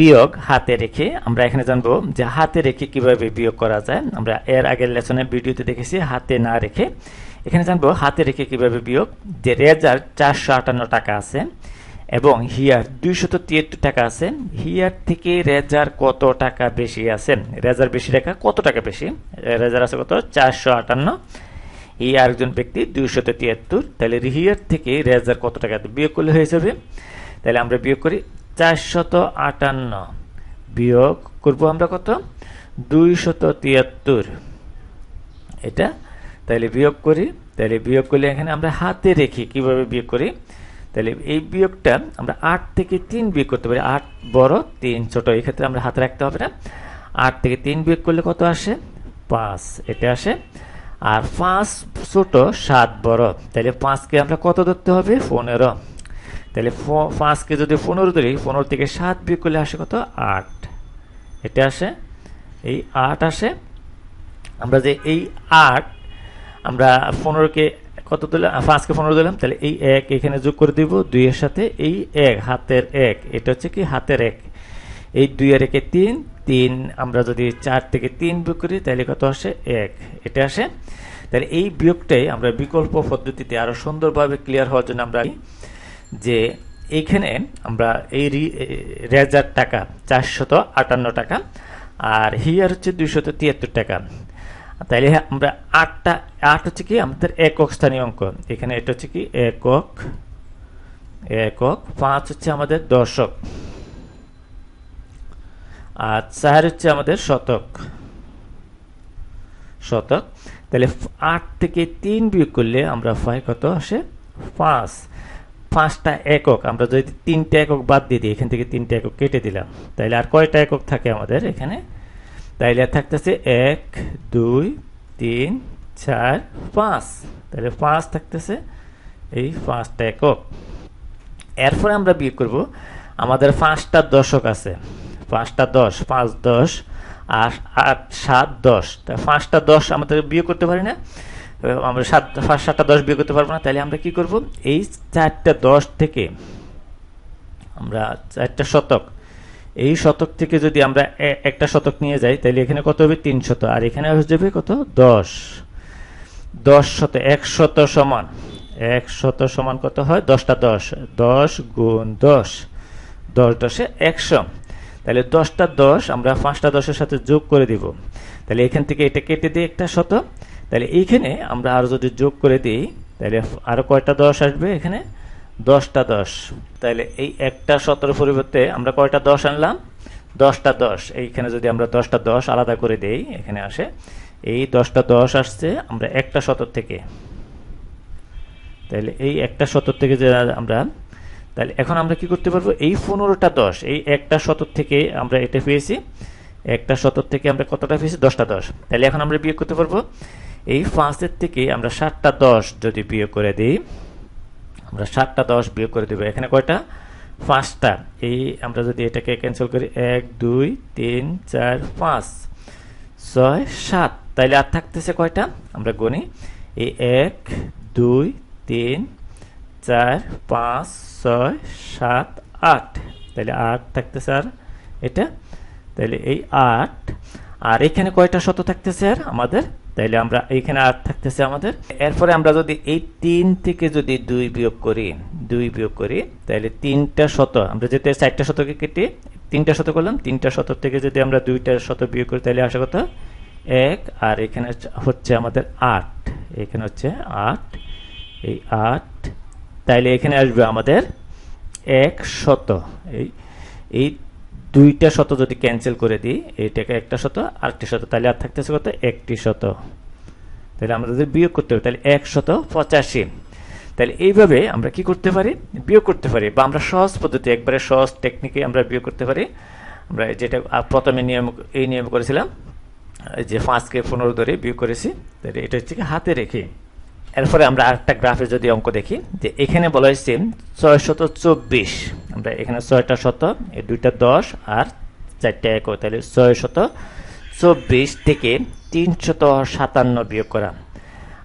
বিয়োগ হাতে রেখে আমরা এখানে জানব যে হাতে রেখে কীভাবে বিয়োগ করা যায়। আমরা এর আগের লেসনের ভিডিওতে দেখেছি হাতে না রেখে। এখানে জানব হাতে রেখে কীভাবে বিয়োগ, যে রেজার চারশো আটান্ন টাকা আছে এবং হিয়ার দুইশত তিয়াত্তর টাকা আছে। হিয়ার থেকে রেজার কত টাকা বেশি আছে? রেজার বেশি টাকা কত টাকা বেশি? রেজার আছে কত? চারশো আটান্ন। এই আরেকজন ব্যক্তি দুইশত তিয়াত্তর তাহলে হিয়ার থেকে রেজার কত টাকা বিয়োগ করলে হয়ে যাবে? তাহলে আমরা বিয়োগ করি চারশত আটান্ন বিয়োগ করব আমরা কত? দুইশত তিয়াত্তর। এটা? তাহলে বিয়োগ করি তাহলে বিয়োগ করলে এখানে আমরা হাতে রেখে কীভাবে বিয়োগ করি? তাহলে এই বিয়োগটা আমরা আট থেকে তিন বিয়োগ করতে পারি। আট বড় তিন ছোট, এই ক্ষেত্রে আমরা হাতে রাখতে হবে না। আট থেকে তিন বিয়োগ করলে কত আসে? পাঁচ, এটা আসে। আর পাঁচ ছোট সাত বড় তাহলে পাঁচকে আমরা কত ধরতে হবে? পনেরো। তাহলে পাঁচকে যদি পনেরো ধরি, পনেরো থেকে সাত বিয়োগ করলে আসে কত? আট। এটা আসে, এই আট আসে। আমরা যে এই আট, আমরা পনেরোকে কত দিলাম? পাঁচকে পনেরো দিলাম, তাহলে এই এক এখানে যোগ করে দিব, দুইয়ের সাথে এই এক, হাতের এক। এটা হচ্ছে কি? হাতের এক। এই দুই আর একে তিন তিন আমরা যদি চার থেকে তিন বিয়োগ করি, তাহলে কত আসে? এক। এটা আসে। তাহলে এই বিয়োগটাই আমরা বিকল্প পদ্ধতিতে আরও সুন্দরভাবে ক্লিয়ার হওয়ার জন্য আমরা যে এইখানে আমরা এই রেজার টাকা চারশত আটান্ন টাকা, আর হিয়ার হচ্ছে দুইশত তিয়াত্তর টাকা। তাইলে আমরা আটটা, আট হচ্ছে কি আমাদের একক স্থানীয় অঙ্ক। এখানে এটা হচ্ছে কি একক একক, পাঁচ হচ্ছে আমাদের দশক। আর চার হচ্ছে আমাদের শতক। শতক। তাহলে আট থেকে তিন বিয়োগ করলে আমরা পাই কত আসে? পাঁচ। পাঁচটা একক, আমরা যদি তিনটা একক বাদ দিয়ে দিই, এখান থেকে তিনটা একক কেটে দিলাম, তাইলে আর কয়টা একক থাকে আমাদের এখানে? তাইলে আর থাকতেছে এক, দুই, তিন, চার, পাঁচ। তাহলে পাঁচ থাকতেছে এই পাঁচটা একক। এরপরে আমরা বিয়োগ করব, আমাদের পাঁচটা দশক আছে। পাঁচটা দশ, পাঁচ দশ আট আট, সাত, দশ। তা পাঁচটা দশ আমাদের বিয়োগ করতে পারি না? আমরা সাত সাতটা দশ বিয়োগ করতে পারব না, তাহলে আমরা কি করব? এই চারটা দশ থেকে আমরা চারটা শতক, এই শতক থেকে যদি আমরা একটা শতক নিয়ে যাই, তাহলে এখানে কত হবে? তিন শত, আর এখানে যাবে কত? দশ। দশ শত, এক শত সমান, এক শত সমান কত হয়? দশটা দশ দশ গুণ দশ দশ দশে একশো। তাহলে দশটা দশ আমরা পাঁচটা দশের সাথে যোগ করে দিব। তাহলে এখান থেকে এটা কেটে দিই একটা শত তাহলে এইখানে আমরা আরও যদি যোগ করে দিই, তাহলে আরও কয়টা দশ আসবে এখানে? দশটা দশ। তাহলে এই একটা শতর পরিবর্তে আমরা কয়টা দশ আনলাম? দশটা দশ। এইখানে যদি আমরা দশটা দশ আলাদা করে দেই, এখানে আসে, এই দশটা দশ আসছে, আমরা একটা শতর থেকে। তাহলে এই একটা শতর থেকে যে আমরা, তাহলে এখন আমরা কি করতে পারব? এই পনেরোটা দশ, এই একটা শতর থেকে আমরা এটা পেয়েছি, একটা শতর থেকে আমরা কতটা পেয়েছি? দশটা দশ। তাহলে এখন আমরা বিয়োগ করতে পারব? এই পাঁচের থেকে আমরা সাতটা দশ যদি বিয়োগ করে দিই, আমরা সাতটা দশ বিয়োগ করে দেবো। এখানে কয়টা? পাঁচটা। এই আমরা যদি এটাকে ক্যান্সেল করি, এক, দুই, তিন, চার, পাঁচ, ছয়, সাত। তাইলে আর থাকতেছে কয়টা? আমরা গণি এই এক, দুই, তিন, চার, পাঁচ, ছয়, সাত, আট। তাহলে আট থাকতেছে আর এটা। তাহলে এই আট। আর এখানে কয়টা শত থাকতেছে আর আমাদের? তাইলে আমরা এইখানে আট থাকতেছে আমাদের। এরপরে আমরা যদি এই তিন থেকে যদি দুই বিয়োগ করি, দুই বিয়োগ করি তাহলে তিনটা শত, আমরা যেতে চারটা শতকে কেটে তিনটা শত করলাম, তিনটা শত থেকে যদি আমরা দুইটা শত বিয়োগ করি তাহলে আসা কথা এক, আর এখানে হচ্ছে আমাদের আট। এখানে হচ্ছে আট, এই আট, তাইলে এখানে আসবে আমাদের এক শত। এই এই দুইটা শত যদি ক্যান্সেল করে দিই এইটাকে একটা শত, আরেকটি শত, তাহলে আর থাকতেছে কত? একটি শত। তাহলে আমরা যদি বিয়োগ করতে হবে তাহলে এক শত পঁচাশি। তাহলে এইভাবে আমরা কি করতে পারি? বিয়োগ করতে পারি, বা আমরা সহজ পদ্ধতি, একবারে সহজ টেকনিকে আমরা বিয়োগ করতে পারি। আমরা যেটা প্রথমে নিয়ম, এই নিয়ম করেছিলাম, যে পাঁচকে পনেরো ধরে বিয়োগ করেছি। তাহলে এটা হচ্ছে কি হাতে রেখে। এরপরে আমরা আরেকটা গ্রাফে যদি অঙ্ক দেখি, যে এখানে বলা হয়েছে ছয় শত চব্বিশ। আমরা এখানে ছয়টা শত, এই দুইটা দশ আর চারটা এক, তাহলে ছয় শত চব্বিশ থেকে তিনশত সাতান্ন বিয়োগ করা।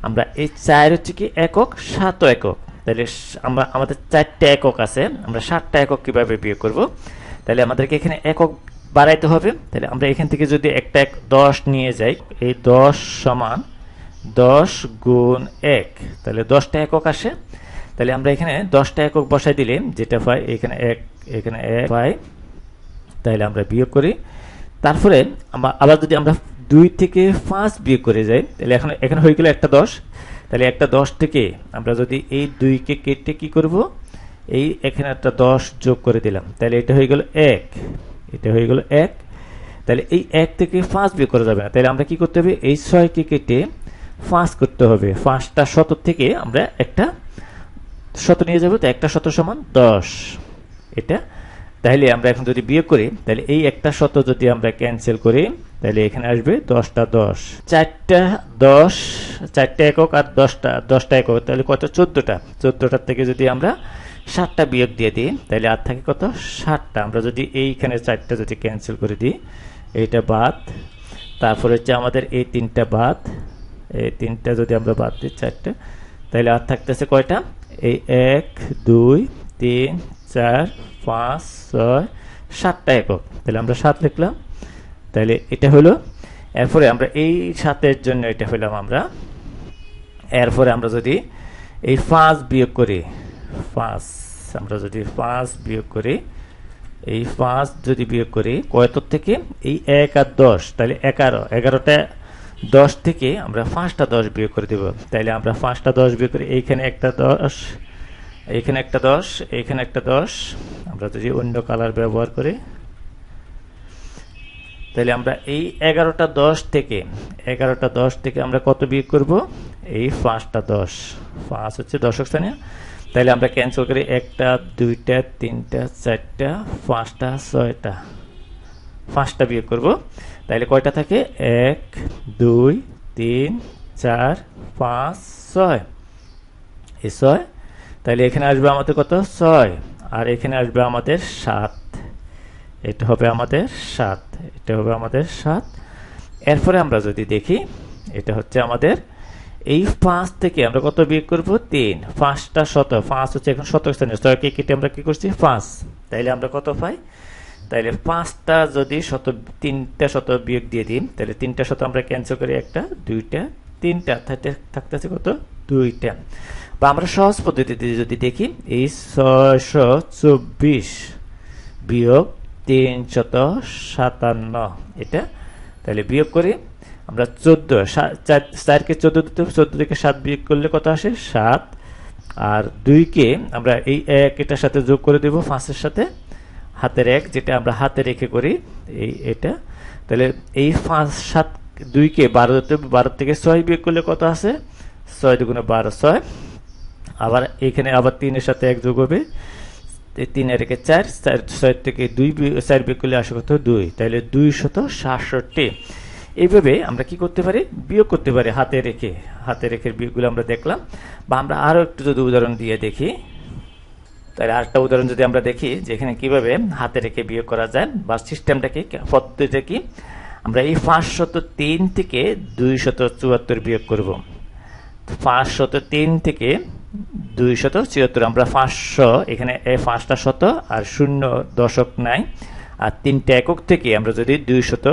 আমরা এই চার হচ্ছে কি একক সাত একক। তাহলে আমরা, আমাদের চারটা একক আছে, আমরা সাতটা একক কীভাবে বিয়োগ করব? তাহলে আমাদেরকে এখানে একক বাড়াইতে হবে। তাহলে আমরা এখান থেকে যদি একটা এক দশ নিয়ে যাই, এই দশ সমান দশ গুণ এক। তাহলে দশটা একক আসে। তাহলে আমরা এখানে দশটা একক বসাই দিলে যেটা পাই এখানে এক এখানে এক পাই। তাহলে আমরা বিয়োগ করি। তারপরে আমা- আবার যদি আমরা দুই থেকে পাঁচ বিয়োগ করে যাই, তাহলে এখন, এখানে হয়ে গেল একটা দশ। তাহলে একটা দশ থেকে আমরা যদি এই দুইকে কেটে কি করব? এই এখানে একটা দশ যোগ করে দিলাম। তাহলে এটা হয়ে গেল এক। এটা হয়ে গেল এক। তাহলে এই এক থেকে পাঁচ বিয়োগ করা যাবে না। তাহলে আমরা কি করতে হবে? এই ছয়কে কেটে পাঁচ করতে হবে। পাঁচটা শত থেকে আমরা একটা শত নিয়ে যাব, তো একটা শত সমান দশ। এটা? তাহলে আমরা এখন যদি বিয়োগ করি তাহলে এই একটা শত যদি আমরা ক্যান্সেল করি তাহলে এখানে আসবে দশটা দশ। চারটা দশ, চারটা একক আর দশটা দশটা একক তাহলে কত? চোদ্দোটা। চোদ্দোটার থেকে যদি আমরা সাতটা বিয়োগ দিয়ে দিই তাহলে আর থাকে কত? ষাটটা। আমরা যদি এইখানে চারটা যদি ক্যান্সেল করে দিই, এইটা বাদ। তারপরে হচ্ছে আমাদের এই তিনটা বাদ। এই তিনটা যদি আমরা বাদ দিই, চারটে, তাহলে আর থাকতেছে কয়টা? এই এক, দুই, তিন, চার, পাঁচ, ছয়, সাতটা একক। তাহলে আমরা সাত লিখলাম। তাহলে এটা হলো, এরপরে আমরা এই সাতের জন্য এটা হইলাম আমরা। এরপরে আমরা যদি এই পাঁচ বিয়োগ করি, পাঁচ, আমরা যদি পাঁচ বিয়োগ করি, এই পাঁচ যদি বিয়োগ করি কয়তর থেকে? এই এক আর দশ, তাহলে এগারো। এগারোটা দশ থেকে আমরা পাঁচটা দশ বিয়োগ করে দেব। তাইলে আমরা পাঁচটা দশ বিয়োগ করি এইখানে একটা দশ, এইখানে একটা দশ, এইখানে একটা দশ। আমরা যদি অন্য কালার ব্যবহার করি তাহলে আমরা এই এগারোটা দশ থেকে, এগারোটা দশ থেকে আমরা কত বিয়োগ করব? এই পাঁচটা দশ। পাঁচ হচ্ছে দশক স্থানীয়। তাহলে আমরা ক্যান্সেল করি একটা, দুইটা, তিনটা, চারটা, পাঁচটা, ছয়টা। পাঁচটা বিয়োগ করব। তাহলে কয়টা থাকে? এক, দুই, তিন, চার, পাঁচ, ছয়। এই ছয়। তাহলে এখানে আসবে আমাদের কত? ছয়। আর এখানে আসবে আমাদের সাত। এটা হবে আমাদের সাত। এটা হবে আমাদের সাত। এরপরে আমরা যদি দেখি, এটা হচ্ছে আমাদের এই পাঁচ থেকে আমরা কত বিয়োগ করব? তিন। পাঁচটা শত। পাঁচ হচ্ছে এখন শতক স্থানীয় ছয়কে কেটে আমরা কি করছি? পাঁচ। তাইলে আমরা কত পাই? তাইলে পাঁচটা যদি শত, তিনটা শত বিয়োগ দিয়ে দিন তাহলে তিনটা শত আমরা ক্যান্সেল করি একটা, দুইটা, তিনটা থাকতে থাকতেছে কত? দুইটা। বা আমরা সহজ পদ্ধতিতে যদি দেখি, এই ছয়শো চব্বিশ বিয়োগ তিনশত সাতান্ন, এটা তাহলে বিয়োগ করি, আমরা চোদ্দ চারকে চোদ্দ চোদ্দ থেকে সাত বিয়োগ করলে কত আসে? সাত। আর দুইকে আমরা এই এক এটার সাথে যোগ করে দেব, পাঁচের সাথে। হাতের এক, যেটা আমরা হাতে রেখে করি, এই, এটা। তাহলে এই পাঁচ, সাত দুইকে বারো বারো থেকে ছয় বিয়োগ করলে কত আছে? ছয় দুগুণে বারো, ছয়। আবার এখানে আবার তিনের সাথে এক যোগ হবে। তিন আর চার চার, ছয় থেকে দুই চার বিয়োগ করলে আসে কত? দুই। তাহলে দুই শত সাতষট্টি। এইভাবে আমরা কি করতে পারি? বিয়োগ করতে পারি হাতে রেখে হাতে রেখে বিয়োগগুলো আমরা দেখলাম। বা আমরা আরও একটু যদি উদাহরণ দিয়ে দেখি। তাহলে আরেকটা উদাহরণ যদি আমরা দেখি, যে এখানে কীভাবে হাতে রেখে বিয়োগ করা যায় বা সিস্টেমটা কি পদ্ধতিটা কি? আমরা এই পাঁচশত তিন থেকে দুই শত চুয়াত্তর বিয়োগ করব। পাঁচশত তিন থেকে দুই শত ছিয়াত্তর আমরা পাঁচশো, এখানে এই পাঁচটা শত আর শূন্য দশক নাই। আর তিনটা একক থেকে আমরা যদি দুই শত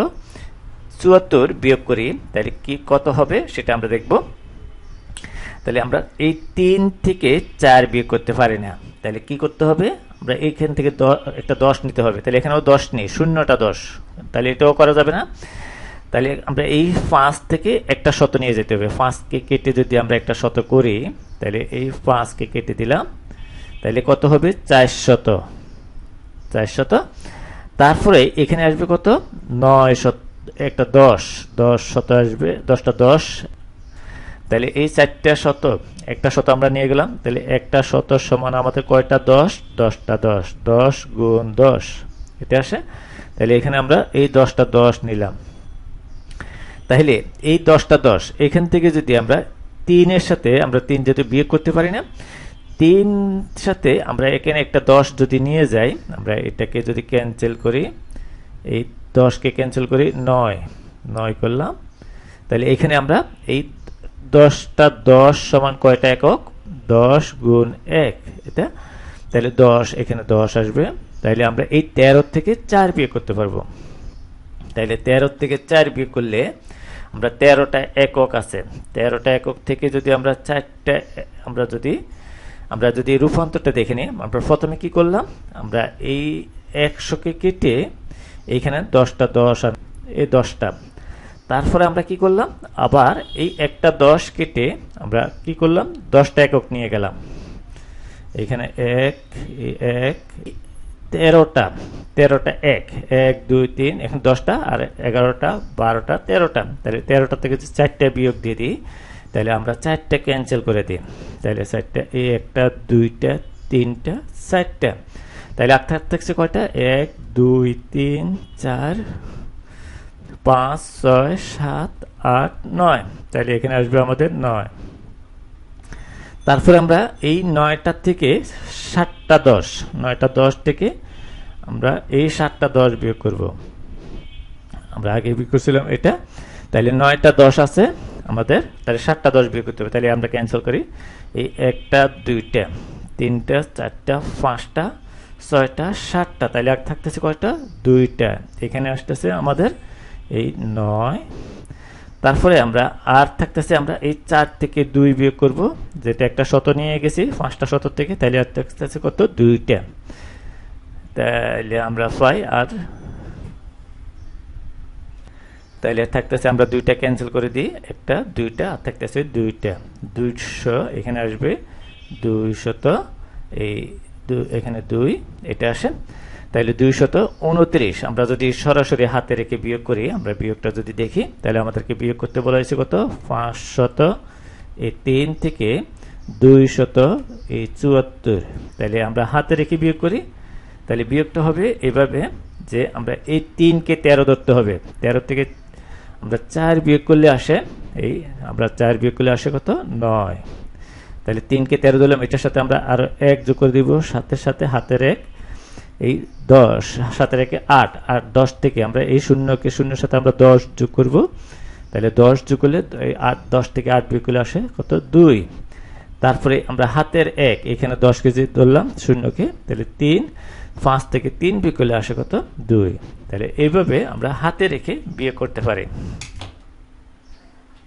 চুয়াত্তর বিয়োগ করি, তাহলে কি কত হবে? সেটা আমরা দেখব। তাহলে আমরা এই তিন থেকে চার বিয়োগ করতে পারি না। তাহলে কি করতে হবে? আমরা এইখান থেকে একটা দশ নিতে হবে। তাহলে এখানেও দশ নেই, শূন্যটা দশ। তাহলে এটাও করা যাবে না। তাহলে আমরা এই পাঁচ থেকে একটা শত নিয়ে যেতে হবে। পাঁচকে কেটে যদি আমরা একটা শত করি, তাহলে এই পাঁচকে কেটে দিলাম। তাহলে কত হবে? চার শত। চার শত। তারপরে এখানে আসবে কত? নয় শত, একটা দশ। দশ শত আসবে, দশটা দশ। তাহলে এই চারটা শত, একটা শত আমরা নিয়ে গেলাম, তাহলে একটা শত সমান আমাদের কয়টা? দশ। দশটা দশ। দশ গুণ দশ। এটা আসে? তাহলে এখানে আমরা এই দশটা দশ নিলাম। তাহলে এই দশটা দশ, এখান থেকে যদি আমরা তিনের সাথে, আমরা তিন যদি বিয়োগ করতে পারি না, তিন সাথে আমরা এখানে একটা দশ যদি নিয়ে যাই, আমরা এটাকে যদি ক্যান্সেল করি, এই দশকে ক্যান্সেল করি, নয়। নয় করলাম। তাহলে এখানে আমরা এই দশটা দশ সমান কয়টা একক? দশ গুণ এক, এটা? তাহলে দশ, এখানে দশ আসবে। তাইলে আমরা এই তেরো থেকে চার বিয়ে করতে পারব। তাইলে তেরো থেকে চার বিয়ে করলে আমরা তেরোটা একক আছে। তেরোটা একক থেকে যদি আমরা চারটা, আমরা যদি আমরা যদি রূপান্তরটা দেখে নিই, আমরা প্রথমে কি করলাম? আমরা এই একশোকে কেটে এইখানে দশটা দশ আর এই দশটা তারপরে আমরা কি করলাম? আবার এই একটা দশ কেটে আমরা কি করলাম? দশটা একক নিয়ে গেলাম। এখানে এক এক, তেরোটা তেরোটা এক এক, দুই, তিন, এখন দশটা আর এগারোটা, বারোটা, তেরোটা। তাহলে তেরোটা থেকে চারটে বিয়োগ দিয়ে দিই, তাহলে আমরা চারটে ক্যান্সেল করে দিই। তাহলে চারটা এই একটা, দুইটা, তিনটা, চারটা। তাহলে আর থাকছে কয়টা? এক, দুই, তিন, চার পাঁচ, ছয়, সাত, আট, নয়। তাহলে এখানে আসবে আমাদের নয়। তারপরে আমরা এই নয়টা থেকে সাতটা দশ, নয়টা দশ থেকে আমরা এই সাতটা দশ বিয়োগ করব। আমরা আগে বিয়োগ করছিলাম এটা। তাহলে নয়টা দশ আছে আমাদের তাহলে সাতটা দশ বিয়োগ করতে হবে। তাহলে আমরা ক্যান্সেল করি। এই একটা, দুইটা, তিনটা, চারটা, পাঁচটা, ছয়টা, সাতটা। তাহলে আর থাকতেছে কয়টা? দুইটা। এখানে আসতেছে আমাদের এই নয়। তারপরে আমরা আর থাকতেছে আমরা এই চার থেকে দুই বিয়োগ করব, যেটা একটা শত নিয়ে গেছি, পাঁচটা শত থেকে তাহলে আর থাকতেছে কত? দুইটা। তাহলে আমরা পাই আর তাহলে থাকতেছে আমরা দুইটা ক্যান্সেল করে দিই, একটা, দুইটা, আর থাকতেছে দুইটা। দুইশো এখানে আসবে, দুইশত, এই এখানে দুই, এটা আসে। তাহলে দুইশত উনত্রিশ। আমরা যদি সরাসরি হাতে রেখে বিয়োগ করি, আমরা বিয়োগটা যদি দেখি তাহলে আমাদেরকে বিয়োগ করতে বলা হয়েছে কত? পাঁচশত এই তিন থেকে দুইশত এই চুয়াত্তর। তাহলে আমরা হাতে রেখে বিয়োগ করি তাহলে বিয়োগটা হবে এভাবে যে আমরা এই তিনকে তেরো ধরতে হবে। তেরো থেকে আমরা চার বিয়োগ করলে আসে, এই আমরা চার বিয়োগ করলে আসে কত? নয়। তাহলে তিনকে তেরো দিলাম এটার সাথে আমরা আরও এক যোগ করে দিব, সাথে সাথে হাতের এক এই দশ সাথে রেখে আট আর দশ থেকে আমরা এই শূন্যকে শূন্যের সাথে আমরা দশ যোগ করব। তাহলে দশ যোগ করলে আট, দশ থেকে আট বিয়োগ করলে আসে কত? দুই। তারপরে আমরা হাতের এক, এখানে দশ কেজি ধরলাম শূন্যকে, তাহলে তিন। পাঁচ থেকে তিন বিয়োগ করলে আসে কত? দুই। তাহলে এইভাবে আমরা হাতে রেখে বিয়ে করতে পারি।